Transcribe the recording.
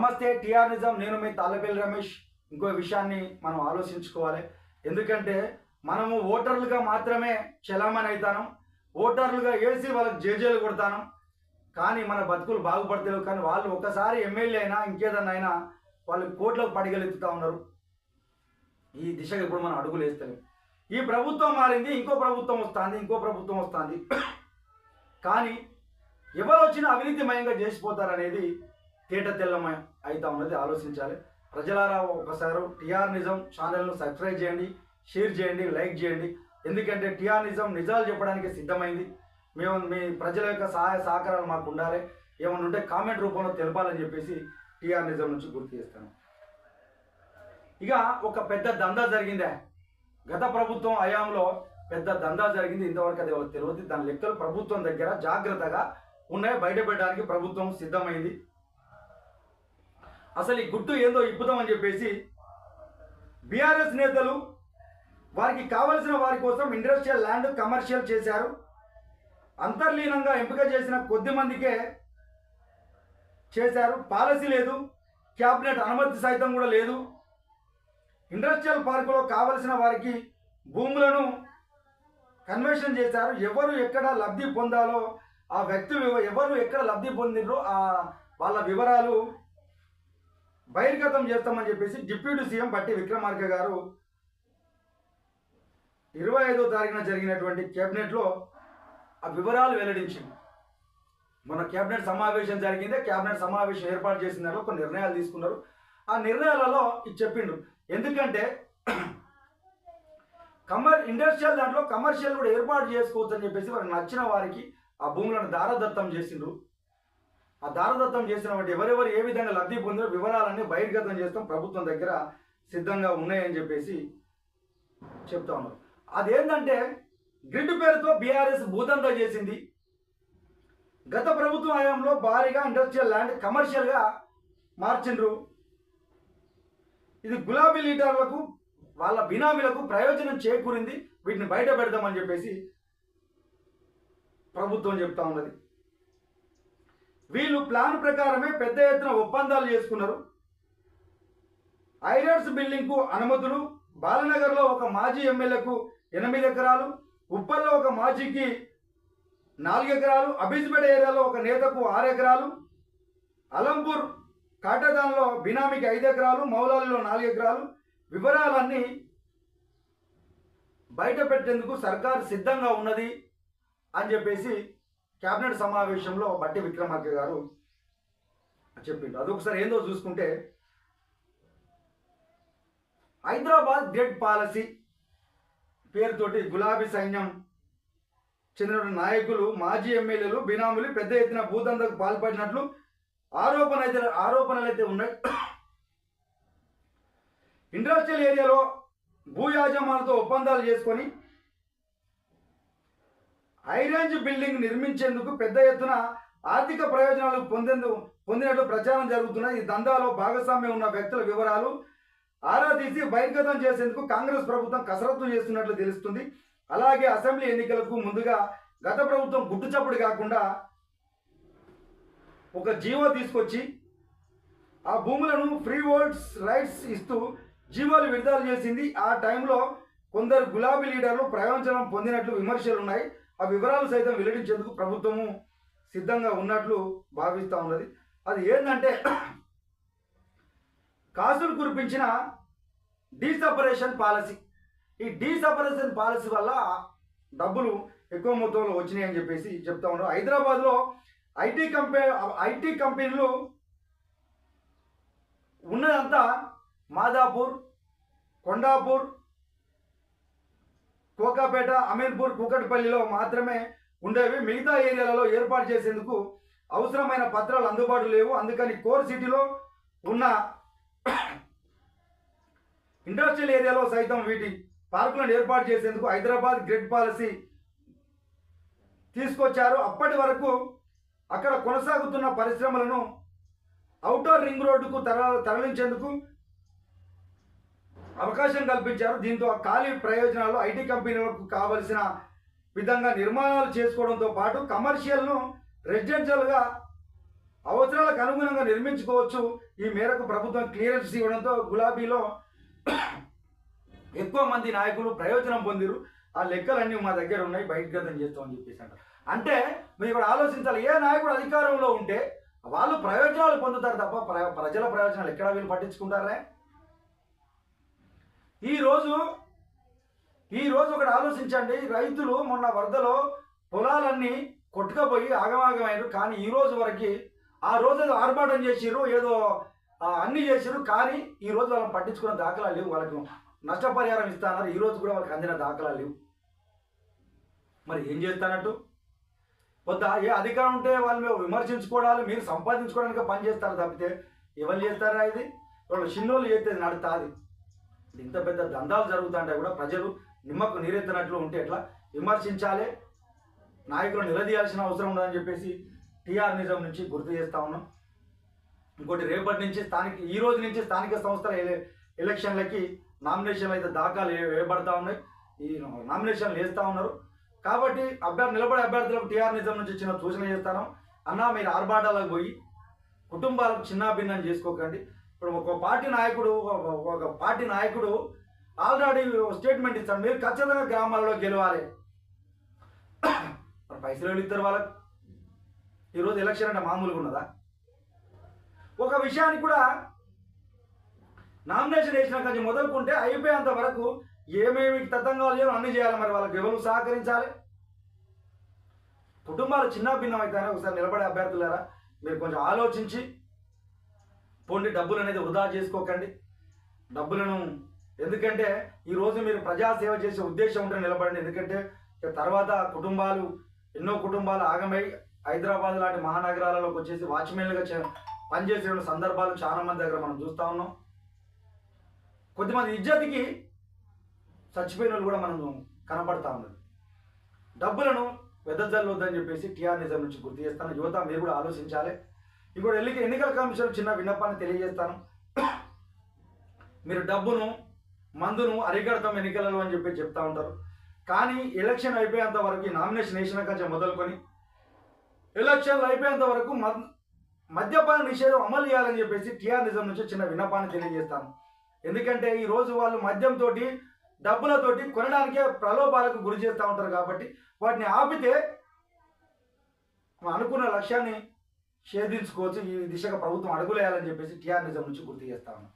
నమస్తే టిఆర్ నిజం. నేను మీ తాళ్ళపల్లి రమేష్. ఇంకో విషయాన్ని మనం ఆలోచించుకోవాలి. ఎందుకంటే మనము ఓటర్లుగా మాత్రమే చలామణి అవుతాను ఓటర్లుగా వేసి వాళ్ళకి జేజేలు కొడతాను. కానీ మన బతుకులు బాగుపడతలేవు. కానీ వాళ్ళు ఒకసారి ఎమ్మెల్యే అయినా ఇంకేదన్నా అయినా వాళ్ళు కోట్లకు పడిగలెత్తుతా ఉన్నారు. ఈ దిశగా ఇప్పుడు మనం అడుగులు వేస్తలేం. ఈ ప్రభుత్వం మారింది ఇంకో ప్రభుత్వం వస్తుంది ఇంకో ప్రభుత్వం వస్తుంది. కానీ ఎవరు వచ్చినా అవినీతిమయంగా చేసిపోతారనేది తేట తెల్లమయం అవుతా ఉన్నది ఆలోచించాలి. ప్రజలారా ఒకసారి టిఆర్ నిజం ఛానల్ను సబ్స్క్రైబ్ చేయండి షేర్ చేయండి లైక్ చేయండి. ఎందుకంటే టిఆర్ నిజం నిజాలు చెప్పడానికి సిద్ధమైంది. మేము మీ ప్రజల యొక్క సహాయ సహకారాలు మాకు ఉండాలి. ఏమన్నా ఉంటే కామెంట్ రూపంలో తెలపాలని చెప్పేసి టిఆర్ నిజం నుంచి గుర్తు చేస్తాను. ఇక ఒక పెద్ద దందా జరిగిందే? గత ప్రభుత్వం హయాంలో పెద్ద దందా జరిగింది. ఇంతవరకు అది తెలియదు దాని లెక్కలు ప్రభుత్వం దగ్గర జాగ్రత్తగా ఉన్నాయి. బయటపెట్టడానికి ప్రభుత్వం సిద్ధమైంది. అసలు ఈ గుట్టు ఏందో ఇప్పుదామని చెప్పేసి బీఆర్ఎస్ నేతలు వారికి కావలసిన వారి కోసం ఇండస్ట్రియల్ ల్యాండ్ కమర్షియల్ చేశారు. అంతర్లీనంగా ఎంపిక చేసిన కొద్ది మందికే చేశారు. పాలసీ లేదు. క్యాబినెట్ అనుమతి సైతం కూడా లేదు. ఇండస్ట్రియల్ పార్కులో కావలసిన వారికి భూములను కన్వెన్షన్ చేశారు. ఎవరు ఎక్కడ లబ్ధి పొందాలో ఆ వ్యక్తి ఎవరు ఎక్కడ లబ్ధి పొందినో ఆ వాళ్ళ వివరాలు బహిర్గతం చేస్తామని చెప్పేసి డిప్యూటీ సీఎం బట్టి విక్రమార్క గారు ఇరవై ఐదో తారీఖున జరిగినటువంటి కేబినెట్లో ఆ వివరాలు వెల్లడించింది. మన కేబినెట్ సమావేశం జరిగిందే. కేబినెట్ సమావేశం ఏర్పాటు చేసిన దాంట్లో కొన్ని నిర్ణయాలు తీసుకున్నారు. ఆ నిర్ణయాలలో ఇది చెప్పిండు ఎందుకంటే కమర్ ఇండస్ట్రియల్ దాంట్లో కమర్షియల్ కూడా ఏర్పాటు చేసుకోవచ్చు అని చెప్పేసి వారికి నచ్చిన వారికి ఆ భూములను దారదత్తం చేసిండ్రు. ఆ దారదత్తం చేసిన వాటి ఎవరెవరు ఏ విధంగా లబ్ధి పొందిన వివరాలన్నీ బహిర్గతం చేస్తాం ప్రభుత్వం దగ్గర సిద్ధంగా ఉన్నాయని చెప్పేసి చెప్తా ఉన్నారు. అదేంటంటే గ్రిడ్ పేరుతో బీఆర్ఎస్ భూదంతా చేసింది. గత ప్రభుత్వ హయాంలో భారీగా ఇండస్ట్రియల్ ల్యాండ్ కమర్షియల్గా మార్చిండ్రు. ఇది గులాబీ లీడర్లకు వాళ్ళ బినామీలకు ప్రయోజనం చేకూరింది. వీటిని బయట పెడదామని చెప్పేసి ప్రభుత్వం చెప్తా ఉన్నది. వీళ్ళు ప్లాన్ ప్రకారమే పెద్ద ఎత్తున ఒప్పందాలు చేసుకున్నారు. ఐరట్స్ బిల్డింగ్కు అనుమతులు బాలనగర్లో ఒక మాజీ ఎమ్మెల్యేకు ఎనిమిది ఎకరాలు ఉప్పల్లో ఒక మాజీకి నాలుగు ఎకరాలు అబీజ్పేట ఏరియాలో ఒక నేతకు ఆరు ఎకరాలు అలంపూర్ కాటదాన్లో బినామీకి ఐదు ఎకరాలు మౌలాలిలో నాలుగు ఎకరాలు. వివరాలన్నీ బయట పెట్టేందుకు సర్కారు సిద్ధంగా ఉన్నది అని చెప్పేసి క్యాబినెట్ సమావేశంలో బట్టి విక్రమార్క గారు చెప్పిండు అదొకసారి ఏందో చూసుకుంటే హైదరాబాద్ గ్రేట్ పాలసీ పేరుతోటి గులాబీ సైన్యం చెందిన నాయకులు మాజీ ఎమ్మెల్యేలు బినాములు పెద్ద ఎత్తున భూదందకు పాల్పడినట్లు ఆరోపణ అయితే ఆరోపణలు అయితే ఉన్నాయి. ఇండస్ట్రియల్ ఏరియాలో భూ యాజమానులతో ఒప్పందాలు చేసుకొని హైరేంజ్ బిల్డింగ్ నిర్మించేందుకు పెద్ద ఎత్తున ఆర్థిక ప్రయోజనాలు పొందేందుకు పొందినట్లు ప్రచారం జరుగుతున్నాయి ఈ దందాలో భాగస్వామ్యం ఉన్న వ్యక్తుల వివరాలు ఆరా తీసి బహిర్గతం చేసేందుకు కాంగ్రెస్ ప్రభుత్వం కసరత్తు చేస్తున్నట్లు తెలుస్తుంది. అలాగే అసెంబ్లీ ఎన్నికలకు ముందుగా గత ప్రభుత్వం గుట్టుచప్పుడు కాకుండా ఒక జీవో తీసుకొచ్చి ఆ భూములను ఫ్రీ వోల్డ్స్ రైట్స్ ఇస్తూ జీవోలు విడుదల చేసింది. ఆ టైంలో కొందరు గులాబీ లీడర్లు ప్రయోజనం పొందినట్లు విమర్శలు ఉన్నాయి ఆ వివరాలు సైతం వెల్లడించేందుకు ప్రభుత్వము సిద్ధంగా ఉన్నట్లు భావిస్తూ ఉన్నది. అది ఏంటంటే కాసులు కురిపించిన డీసపరేషన్ పాలసీ. ఈ డీసపరేషన్ పాలసీ వల్ల డబ్బులు ఎక్కువ మొత్తంలో వచ్చినాయి అని చెప్పేసి చెప్తా ఉన్నారు. హైదరాబాద్లో ఐటీ కంపెనీ ఐటీ కంపెనీలు ఉన్నదంతా మాదాపూర్ కొండాపూర్ కోకాపేట అమీర్పూర్ కూకట్పల్లిలో మాత్రమే ఉండేవి. మిగతా ఏరియాలలో ఏర్పాటు చేసేందుకు అవసరమైన పత్రాలు అందుబాటులో లేవు. అందుకని కోర్ సిటీలో ఉన్న ఇండస్ట్రియల్ ఏరియాలో సైతం వీటి పార్కులను ఏర్పాటు చేసేందుకు హైదరాబాద్ గ్రిడ్ పాలసీ తీసుకొచ్చారు. అప్పటి వరకు అక్కడ కొనసాగుతున్న పరిశ్రమలను అవుటర్ రింగ్ రోడ్డుకు తర తరలించేందుకు అవకాశం కల్పించారు. దీంతో ఖాళీ ప్రయోజనాలు ఐటీ కంపెనీలకు కావలసిన విధంగా నిర్మాణాలు చేసుకోవడంతో పాటు కమర్షియల్ను రెసిడెన్షియల్గా అవసరాలకు అనుగుణంగా నిర్మించుకోవచ్చు. ఈ మేరకు ప్రభుత్వం క్లియరెన్స్ ఇవ్వడంతో గులాబీలో ఎక్కువ మంది నాయకులు ప్రయోజనం పొందిరు. ఆ లెక్కలన్నీ మా దగ్గర ఉన్నాయి. బహిర్గతం చేస్తామని చెప్పేసి అంటారు. అంటే మీరు ఇక్కడ ఆలోచించాలి. ఏ నాయకుడు అధికారంలో ఉంటే వాళ్ళు ప్రయోజనాలు పొందుతారు తప్ప ప్ర- ప్రజల ప్రయోజనాలు ఎక్కడ వీళ్ళు పట్టించుకుంటారే ఈరోజు ఈరోజు ఒకటి ఆలోచించండి. రైతులు మొన్న వరదలో పొలాలన్నీ కొట్టుకపోయి ఆగమాగమైనారు. కానీ ఈ రోజు వరకు ఆ రోజు ఏదో ఆర్భాటం చేసిరు ఏదో అన్నీ అన్ని చేసిర్రు. కానీ ఈ రోజు వాళ్ళని పట్టించుకున్న దాఖలా లేవు. వాళ్ళకి నష్టపరిహారం ఇస్తానన్నారు. ఈ రోజు కూడా వాళ్ళకి అందిన దాఖలా లేవు. మరి ఏం చేస్తానట్టు? పొద్దు ఏ అధికారం ఉంటే వాళ్ళు మేము విమర్శించుకోవడాలు మీరు సంపాదించుకోవడానికి పని చేస్తారు తప్పితే? ఎవరు చేస్తారా ఇది? వాళ్ళు చిన్నోళ్ళు చేస్తే నడుతుంది. ఇంత పెద్ద దందాలు జరుగుతుంటే కూడా ప్రజలు నిమ్మకు నీరెత్తినట్లు ఉంటే ఎట్లా? విమర్శించాలి. నాయకులు నిలదీయాల్సిన అవసరం ఉందని చెప్పేసి టీఆర్ నిజం నుంచి గుర్తు చేస్తా ఉన్నాం. ఇంకోటి రేపటి నుంచి స్థానిక ఈ రోజు నుంచి స్థానిక సంస్థల ఎలక్షన్లకి నామినేషన్లు అయితే దాఖలు వేయబడతా ఉన్నాయి. ఈ నామినేషన్లు వేస్తూ ఉన్నారు. కాబట్టి అభ్యర్థి నిలబడే అభ్యర్థులకు టీఆర్ నిజం నుంచి చిన్న సూచన చేస్తాను అన్నా మీరు ఆర్భాటాలకు పోయి కుటుంబాలకు చిన్నాభిన్నం చేసుకోకండి. ఇప్పుడు ఒక పార్టీ నాయకుడు ఒక- పార్టీ నాయకుడు ఆల్రెడీ స్టేట్మెంట్ ఇస్తాడు మీరు ఖచ్చితంగా గ్రామాల్లో గెలవాలి. మరి పైసలు ఇద్దరు వాళ్ళకి? ఈరోజు ఎలక్షన్ అంటే మామూలుగా ఉన్నదా? ఒక విషయానికి కూడా నామినేషన్ వేసిన కానీ మొదలుకుంటే అయిపోయేంత వరకు ఏమేమి తతంగా లేవు అన్ని చేయాలి మరి వాళ్ళకి. ఎవరు సహకరించాలి? కుటుంబాలు చిన్న భిన్నం ఒకసారి నిలబడే అభ్యర్థులారా మీరు కొంచెం ఆలోచించి పోండి డబ్బులు అనేది వృధా చేసుకోకండి. డబ్బులను ఎందుకంటే ఈరోజు మీరు ప్రజాసేవ చేసే ఉద్దేశం ఉంటే నిలబడండి. ఎందుకంటే తర్వాత కుటుంబాలు ఎన్నో కుటుంబాలు ఆగమై హైదరాబాద్ లాంటి మహానగరాలలోకి వచ్చేసి వాచ్మెన్లుగా చే- పనిచేసే సందర్భాలు చాలా మంది దగ్గర మనం చూస్తూ ఉన్నాం. కొద్దిమంది ఇజ్జతికి చచ్చిపోయిన వాళ్ళు కూడా మనం కనపడతా ఉన్నది. డబ్బులను వెదజల్లొద్దని చెప్పేసి టీఆర్ నిజం నుంచి గుర్తు చేస్తాను. యువత మీరు కూడా ఆలోచించాలి. ఇప్పుడు ఎన్నిక ఎన్నికల కమిషన్ చిన్న విన్నపాన్ని తెలియజేస్తాను. మీరు డబ్బును మందును అరికడతాం ఎన్నికలలో అని చెప్పి చెప్తా ఉంటారు. కానీ ఎలక్షన్ అయిపోయేంత వరకు ఈ నామినేషన్ వేసిన కంచె మొదలుకొని ఎలక్షన్లు అయిపోయేంత వరకు మద్ మద్యపాన నిషేధం అమలు చేయాలని చెప్పేసి టీఆర్ నిజం నుంచి చిన్న విన్నపాన్ని తెలియజేస్తాను. ఎందుకంటే ఈ రోజు వాళ్ళు మద్యంతో డబ్బులతోటి కొనడానికే ప్రలోభాలకు గురి చేస్తూ ఉంటారు కాబట్టి వాటిని ఆపితే అనుకున్న లక్ష్యాన్ని ఛేదించుకోవచ్చు ఈ దిశగా ప్రభుత్వం అడుగులేయాలని చెప్పేసి టీఆర్ నిజం నుంచి గుర్తు చేస్తా ఉన్నాం.